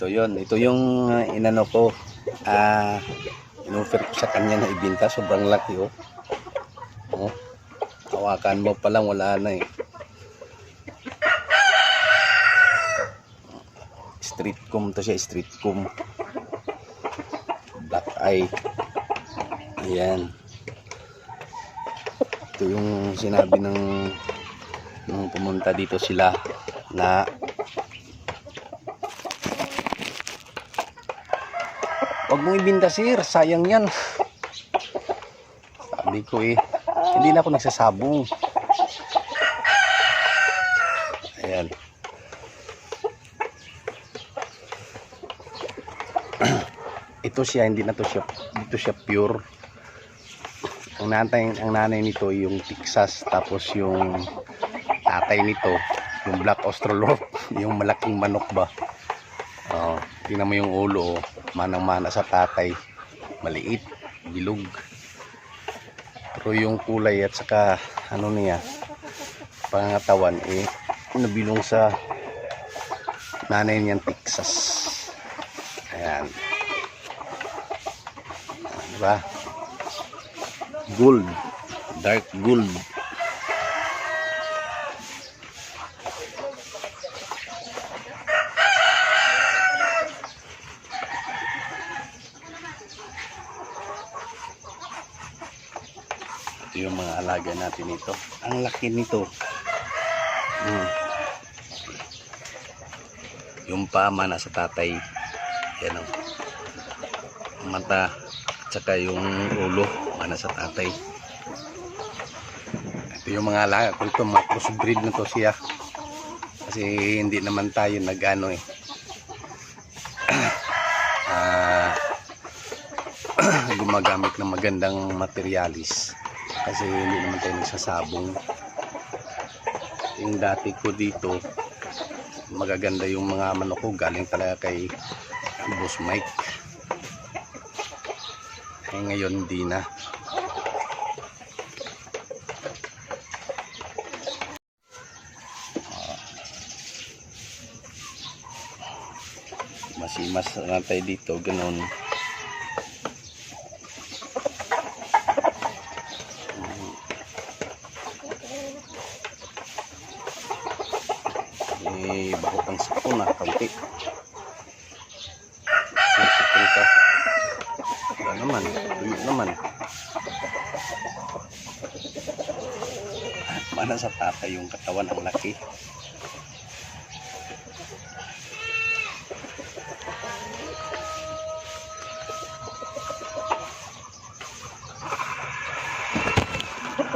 Ito yun. Ito yung uh, inano ko. Ah, inoffer ko sa kanya na ibinta. Sobrang laki oh. Oh. Hawakan mo pa lang wala na eh. Street comb to siya. Street comb. Black eye. Ayan. Ito yung sinabi ng nung pumunta dito sila na Huwag mong ibinta sir, sayang yan. Sabi ko eh, hindi na ako nagsasabong. Ayan. Ito siya, hindi na to siya, dito siya pure. Ang nanay, ang nanay nito yung Texas, tapos yung tatay nito, yung Black Australorp, yung malaking manok ba. Oh, tingnan mo yung ulo, oh. Manang-mana sa tatay. Maliit, bilog. Pero yung kulay at saka ano niya, pangangatawan eh nabilong sa nanay niyang Texas. Ayan. Diba? Gold. Dark gold. Ito yung mga alaga natin nito. Ang laki nito. Hmm. Yung pama nasa tatay. Yan o. Mata at saka yung ulo mana sa tatay. Ito yung mga alaga ko ito. Mga crossbreed na to siya. Kasi hindi naman tayo nag-ano eh. Ah, gumagamit ng magandang materialis kasi hindi naman tayo nagsasabong. Yung dati ko dito magaganda yung mga manok ko. Galing talaga kay Boss Mike. Eh ngayon hindi na. Masimas na tayo dito ganun eh bago pang sipon na kaunti sipon ka. Wala naman tuyo naman. Mana sa tatay yung katawan ang laki.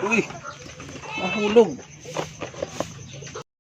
Uy! Mahulog